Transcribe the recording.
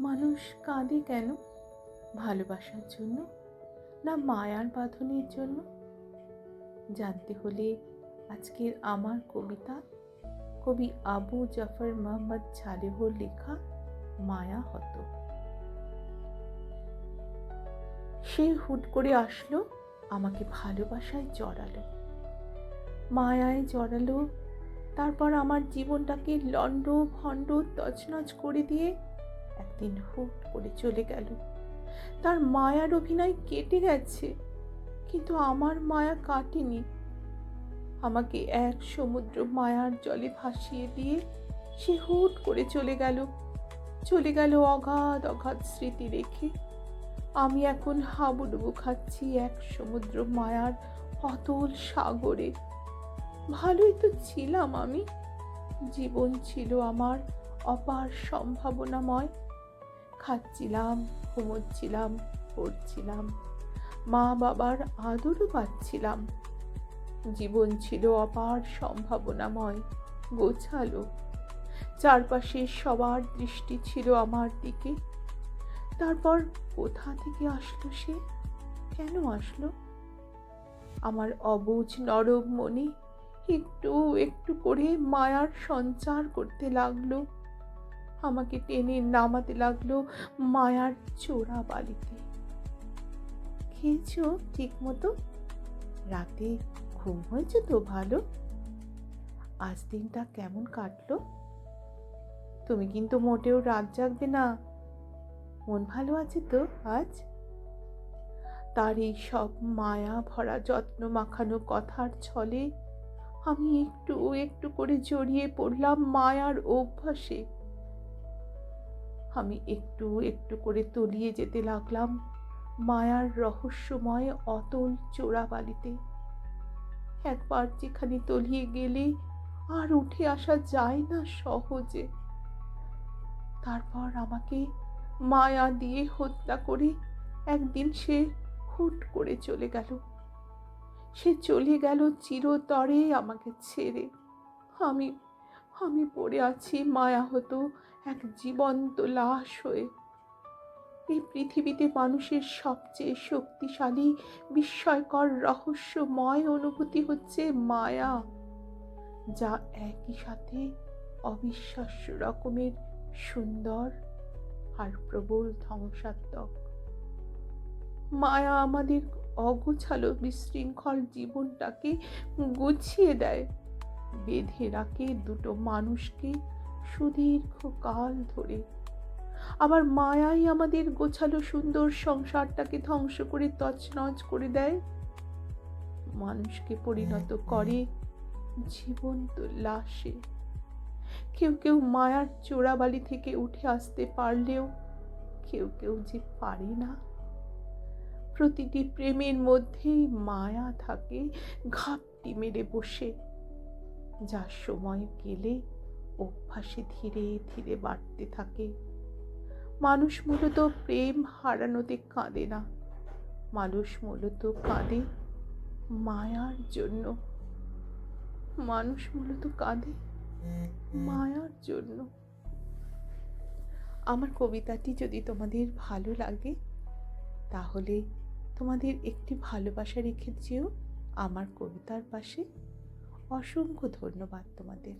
মানুষ কাঁদে কেন? ভালোবাসার জন্য না মায়ার বাঁধনের জন্য? জানতে হলে আজকের আমার কবিতা, কবি আবু জাফর মোহাম্মদ ছালেহর লেখা মায়া হতো। সে হুট করে আসলো, আমাকে ভালোবাসায় জড়ালো। মায়ায় জড়ালো, তারপর আমার জীবনটাকে লণ্ড ভণ্ড তছনছ করে দিয়ে একদিন হুট করে চলে গেল। তার মায়ার অভিনয় কেটে গেছে, কিন্তু আমার মায়া কাটেনি। আমাকে এক সমুদ্র মায়ার জলে ভাসিয়ে দিয়ে সে হুট করে চলে গেল। চলে গেল অগাধ অগাধ স্মৃতি রেখে। আমি এখন হাবুডুবু খাচ্ছি এক সমুদ্র মায়ার অতল সাগরে। ভালোই তো ছিলাম আমি। জীবন ছিল আমার অপার সম্ভাবনাময়। খাচ্ছিলাম, ঘুমোচ্ছিলাম, পড়ছিলাম। মা বাবার আদরও পাচ্ছিলাম। জীবন ছিল অপার সম্ভাবনাময়, গোছালো। চারপাশে সবার দৃষ্টি ছিল আমার দিকে। তারপর কোথা থেকে আসলো সে? কেন আসলো? আমার অবুঝ নরম মনে একটু একটু করে মায়ার সঞ্চার করতে লাগল। আমাকে টেনে নামাতে লাগল মায়ার চোরা বালিতে। খেয়েছ ঠিক মতো রাতে ঘুম হয়েছে তো ভালো? আজ দিনটা কেমন কাটলো? তুমি কিন্তু মোটেও রাত জাগবে না। মন ভালো আছে তো আজ? তার এই সব মায়া ভরা যত্ন মাখানো কথার ছলে আমি একটু একটু করে জড়িয়ে পড়লাম মায়ার অভ্যাসে। আমি একটু একটু করে তলিয়ে যেতে লাগলাম মায়ার রহস্যময় অতল চোরাবালিতে। একবার যেখানে তলিয়ে গেলে আর উঠে আসা যায় না সহজে। তারপর আমাকে মায়া দিয়ে হত্যা করে একদিন সে হুট করে চলে গেল। সে চলে গেল চিরতরে আমাকে ছেড়ে। আমি আমি পড়ে আছি মায়া হতো এক জীবন্ত লাশ হয়ে। এই পৃথিবীতে মানুষের সবচেয়ে শক্তিশালী, বিস্ময়কর, রহস্যময় অনুভূতি হচ্ছে মায়া, যা একই সাথে অবিশ্বাস্য রকমের সুন্দর আর প্রবল ধ্বংসাত্মক। মায়া আমাদের অগোছালো, বিশৃঙ্খল জীবনটাকে গুছিয়ে দেয়। বেঁধে রাখে দুটো মানুষকে সুদীর্ঘ কাল ধরে। আবার মায়াই আমাদের গোছালো সুন্দর সংসারটাকে ধ্বংস করে তছনছ করে দেয়। মানুষকে পরিণত করে জীবন্ত লাশে। কেউ কেউ মায়ার চোরাবালি থেকে উঠে আসতে পারলেও কেউ কেউ যে পারে না। প্রতিটি প্রেমের মধ্যেই মায়া থাকে, ঘাপটি মেরে বসে। যার সময় গেলে অভ্যাসে ধীরে ধীরে বাড়তে থাকে। মানুষ মূলত প্রেম হারানোতে কাঁদে না। মানুষ মূলত কাঁদে মায়ার জন্য। মানুষ মূলত কাঁদে মায়ার জন্য। আমার কবিতাটি যদি তোমাদের ভালো লাগে, তাহলে তোমাদের একটি ভালোবাসা রেখে যেও আমার কবিতার পাশে। অসংখ্য ধন্যবাদ তোমাদের।